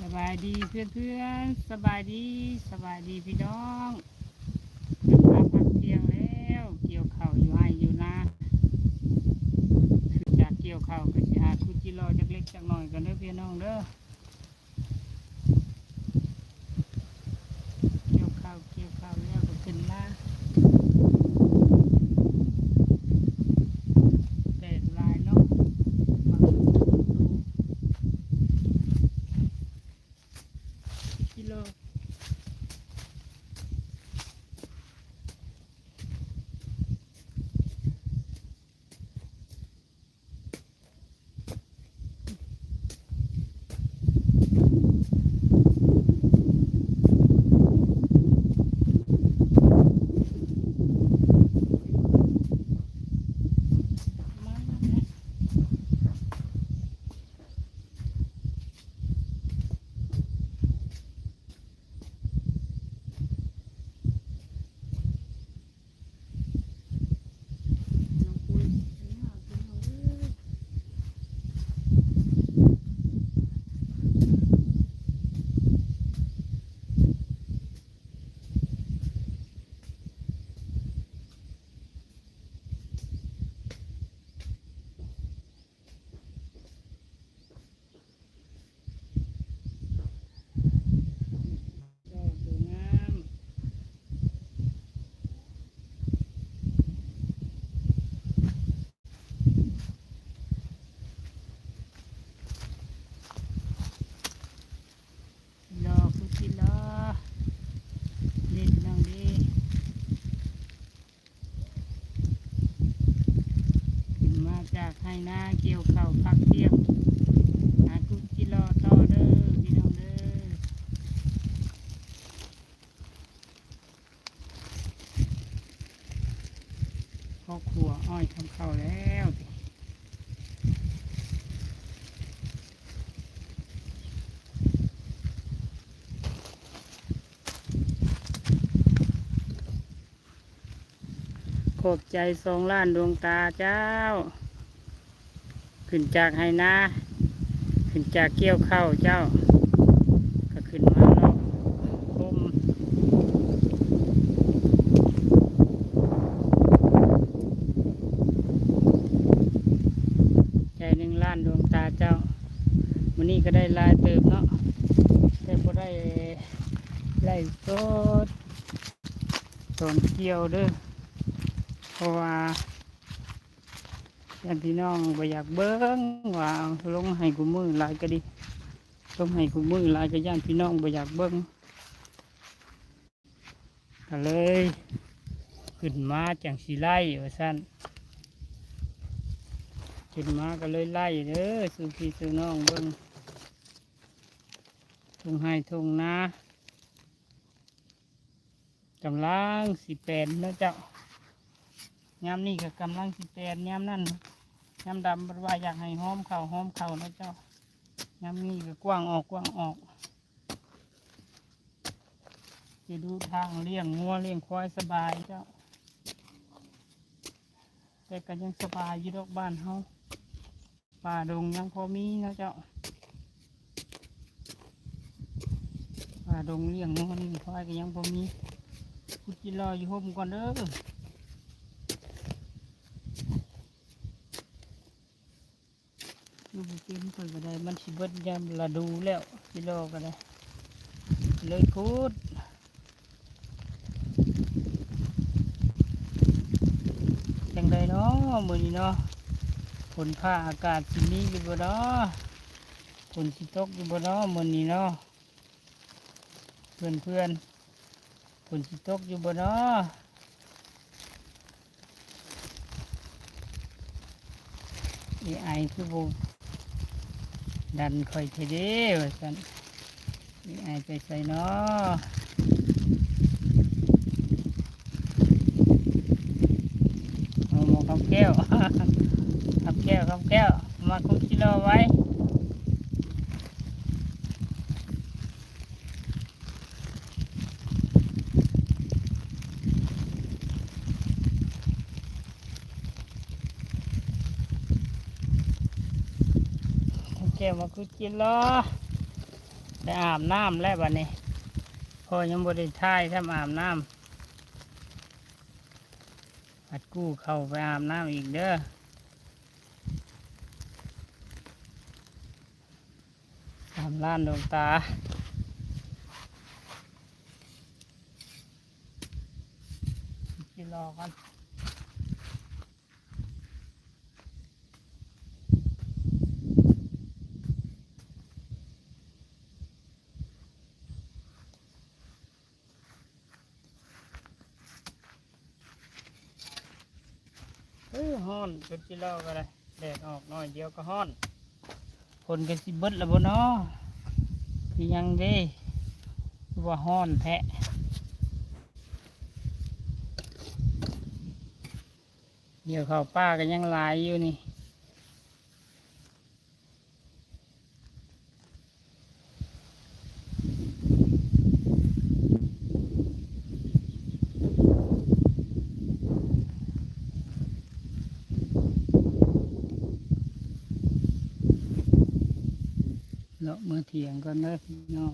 สบายดีเพื่อนเพื่อนๆสบายดีสบายดีพี่น้องกลับมาพักเที่ยงแล้ว เกี่ยวเข่าอยู่ให้อยู่นะคือจากเกี่ยวเข่าก็จะหาคุจิโร่จักเล็กจักหน่อยกันเด้อพี่น้องเด้อเกี่ยวข้าวเกี่ยวข้าวแล้วก็ขึ้นมาแดดลายเนาะมาดู กิโล มาแล้วน้องปุ้ยน้องปุ้ยน้องเอ้ยดอกสวยงามดอกกุจิลาเล่นน้องดีขึ้นมาจากไฮ นาเกี่ยวเข่าวพักเที่ยงหากุจิลต่อเด้อพี่น้องเด้อครอครัวอ้อยทำข้าวแล้วขอบใจสองล้านดวงตาเจ้า ขึ้นจากไฮนาขึ้นจากเกี่ยวข้าวเจ้า ก็ขึ้นมาเนาะคมใจหนึ่งล้านดวงตาเจ้าวันนี้ก็ได้ลายเติมเนาะแต่พอได้ไล่สดตอนเกี่ยวเด้อเพราะว่า ญาติพี่น้องบ่อยากเบิ้งว่าลงให้กูมือลายก็ดีลงให้กูมือลายก็ญาติพี่น้องบ่อยากเบิ้งก็เลยขึ้นมาจังสีไล่ว่าสั้นขึ้นมาก็เลยไล่เด้อสู่พี่สู่น้องเบิ่งทงให้ทงนากำลังสิแปดนาะเจ้ายามนี้ก็กำลังสิแปดยามนั่น ยามดำบว่าอยากให้หอมเข่าหอมเข่านะเจ้ายามนี้ก็กว้างออกกว้างออกจะดูทางเลี้ยงงัวเลี้ยงควายสบายเจ้า แต่ก็ยังสบายอยู่ดอกบ้านเฮาป่าดงยังพอมีนะเจ้าป่าดงเลี้ยงนอนควายก็ยังพอมีพุดจิรออยู่ห่มก่อนเด้อ อยู่บุกินคนก็ได้มันสิเบิดยามละดูแล้วจิรอก็ได้เลยคุดจังไดเนาะมื้อนี้เนาะฝนฟ้าอากาศสิมีอยู่บ่เนาะฝนสิตกอยู่บ่เนาะมื้อนี้เนาะเพื่อนเพื่อนฝนสิตกอยู่บ่เนาะไอ้ไอคือบ่ ดันค่อยทีเด้ว่าซั่นไอ้ไอไปใส่เนาะโอ้โหคำแก้วคำแก้วคำแก้ว มาคุกกิโลไว้ ก้วมาคุกกิโลได้อาบน้ำแล้วบัดนี้พอยังบ่ได้ท่ายทำอาบน้ำอัดกู้เข้าไปอาบน้ำอีกเด้อตามล้านดวงตากินรอกันเฮ้อนจุดกิโลก็ได้แดดออกหน่อยเดียวก็ฮ้อนคนกันสิเบิดละบ่เนาะสิยังเด้ว่าฮ้อนแท้เดี๋ยวเขาป้าก็ยังหลายอยู่นี่ เลาะมือเถียงก่อนเด้อพี่น้อง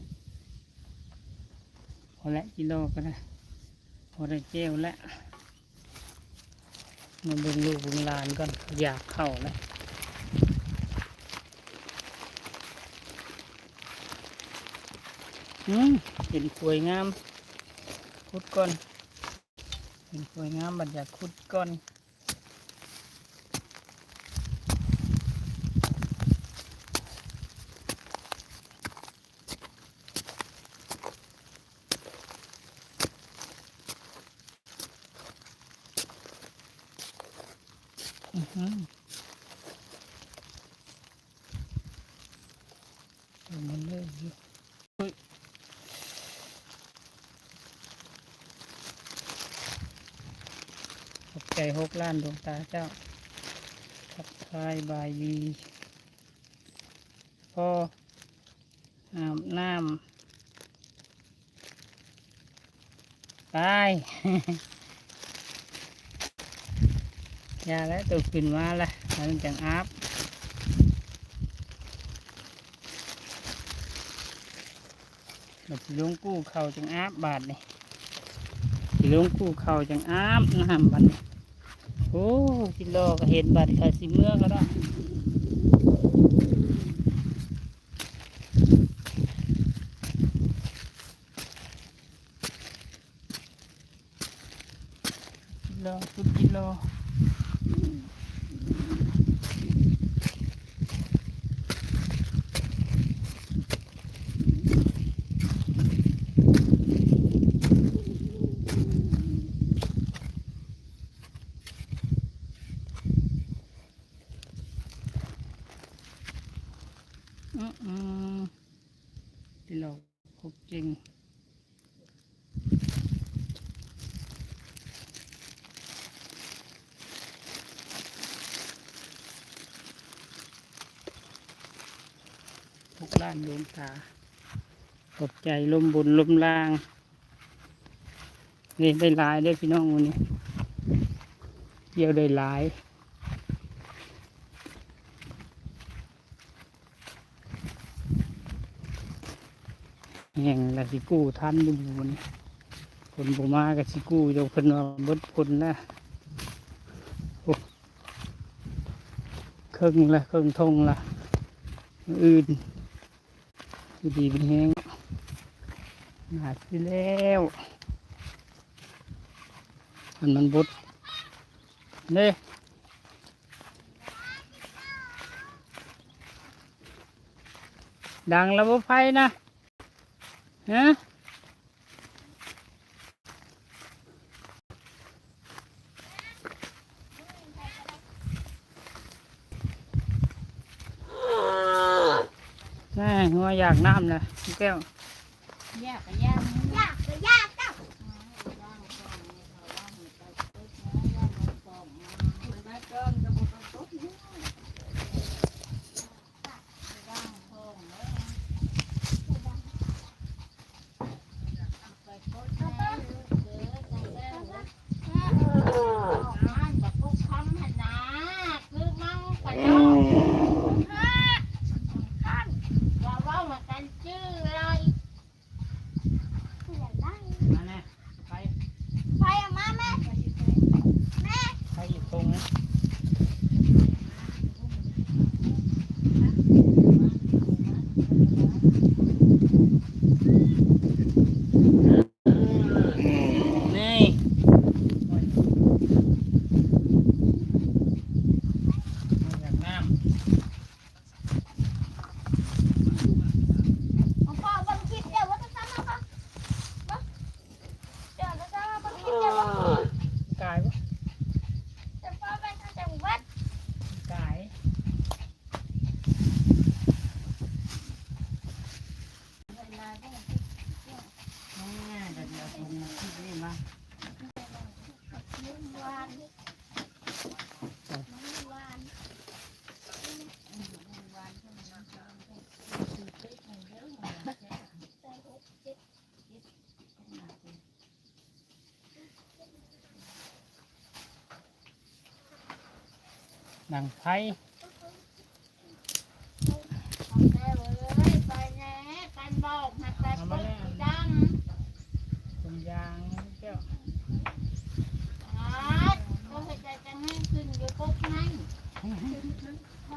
พอละกิโลก็ได้พอได้เจลแล้วมาบิ่งลูกเบิ่งลานก่อนอยากเข้าแล้วอืมเห็นสวยงามคุดก่อนเห็นสวยงามบัดอยากาศคุดก่อน อือหือเอามันเลยอยู่เฮ้ยขอบ ใจหกล้านดวงตาเจ้าทักทายบายดีพ่ออาบน้ำตาย ยาแล้วตัวขึ้นมาละมันจังอาบแบบลงกู้เข่าจังอาบบาดนี่สิลงกู้เข่าจังอาบน้ำบัดนี่ อ้กิโลก็เห็นบัตรค่ะสิเมื่อก็ได้กิโลสุดกิโล อืมอืมที่เราพบจริงทุกด้านดวงตาขอบใจลมบุญลมลาง นี่ได้ลายได้พี่น้องวันนี้เยี่ยวได้ลาย แห่งละสิกู้ทันดูบุญผลบ่มากับสิกู้เจ้าเพิ่นว่าบดผลนะเครื่องละเครื่องทงละอื่นดีเป็นแห้งหนาสิแล้วมันมันบดเน่ดังระบบไฟนะ ฮะแม่หัวอยากน้ำนะแก้ว ยากก็ยากยากก็ยากเจ้าว่าว่ามากันชื่อเรา นี่มาจากน้ำ พ่อวันคิดเดียวว่าจะทำอะไรเดี๋ยวจะทำวันคิดเดียว กายปะ จะพ่อไปทำจังหวัด กายนี่เดี๋ยวเดี๋ยวผมมาคิดนี่มา วัน หนังไพ่แม่เอ้ยไปแน่กันบอกนะแต่ปุ๊บจังเป็นยางแก้วอาดก็ให้ใจจะให้ขึ้นอยู่ปุ๊บนั่นพ่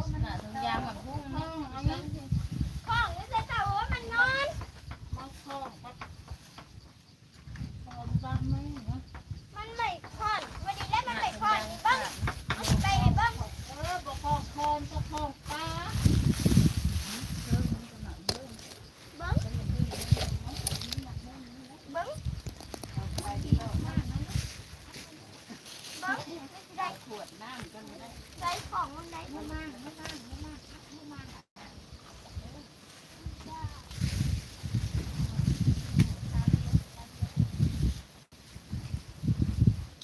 อมันอะตรงยางแบบพุ่งห้องอันนี้ข้องนี่จะเต่าว่ามันนอนมันข้องก็ข้องบ้างไหมเนาะ มันไม่ค่อนวันนี้แล้วมันไม่ค่อนบ้างเอาไปบ้าง เออบอกข้องคอนก็ข้องปลา บ้างบ้างบ้างได้ ขวดน้ำก็ไม่ได้ ได้ของมันได้ ไม่มากไม่มากไม่มากไม่มาก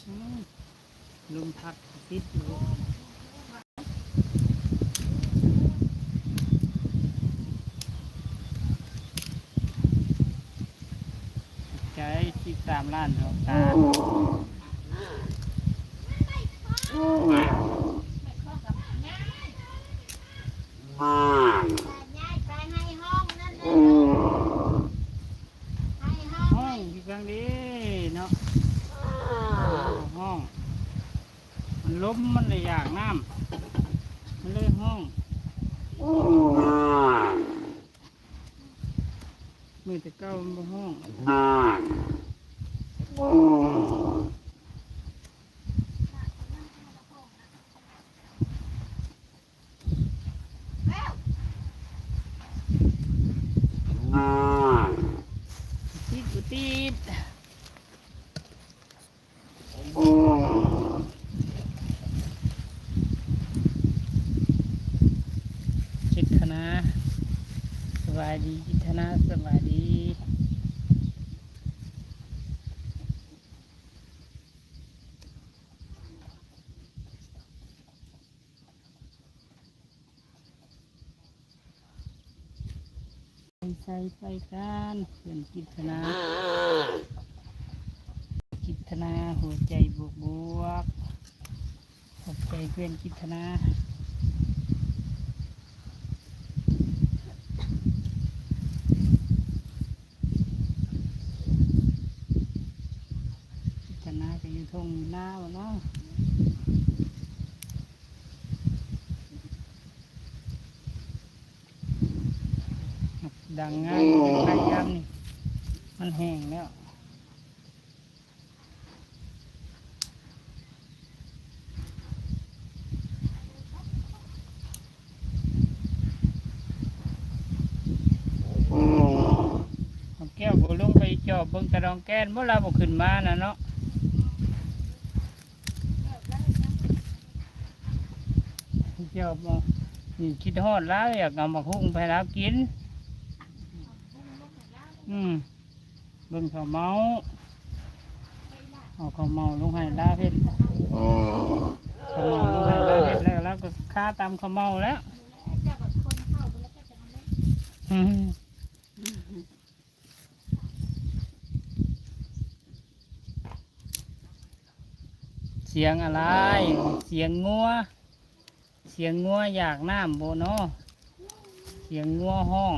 อืมลมพัด ติดอยู่ใช้ที่ตามร้านดอกตา ไม่ข้องกับง่าย แต่ย้ายไปให้ห้องนั่นเลยให้ห้อง ห้องที่กลางดีเนาะห้อง มันล้มมันเลยอยากน้ำมันเลยห้องมือแต่เก้ามันบ่ห้อง แล้ว ติดกูติดจิตธนาสบายดีจิตธนาสบายดี ใส่ใส่ไปกันเพื่อนจิตธนาจิตนาหัวใจบวกบวกขอบใจเพื่อนจิตนาจิตนาก็อยู่ทงหน้าวะเนาะ ดังงานพยายามนี่มันแห้งแล้วเอาแก้วบ่ลงไปจอบเบิ่งกระดองแก้นบ่ลาบ่ขึ้นมาน่ะเนาะเจ้าบ่นี่คิดฮอดแล้วอยากเอามาหุ้งไปแล้วกิน อืมเบิ่งข้าวเมาเอาข้าวเมาลงให้ลาเพชรข้าวเมาลงให้ลาเพชรแล้วแล้วก็ค่าตามข้าวเมาแล้วเจ้ากับคนเข้าไปแล้วก็จะทำได้อืมเสียงอะไร เสียงงัว เสียงงัวอยากน้ำโบเนาะเสียงงัวห้อง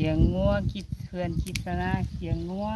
เสียงงัวคิดเพื่อนคิดนะเสียงงัว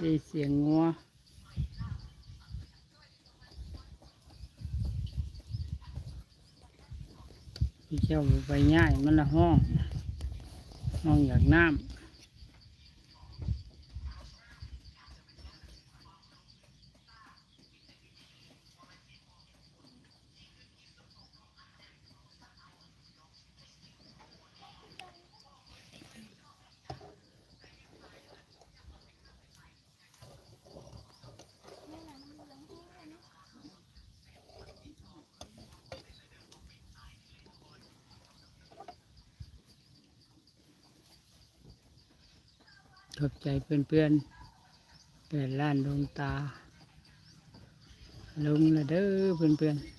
ได้เสียงงัวพี่เจ้าไปง่ายมันละห้องห้องอยากน้ำ ขอบใจเพื่อนๆแปดล้านดวงตา ลงละเด้อเพื่อนๆ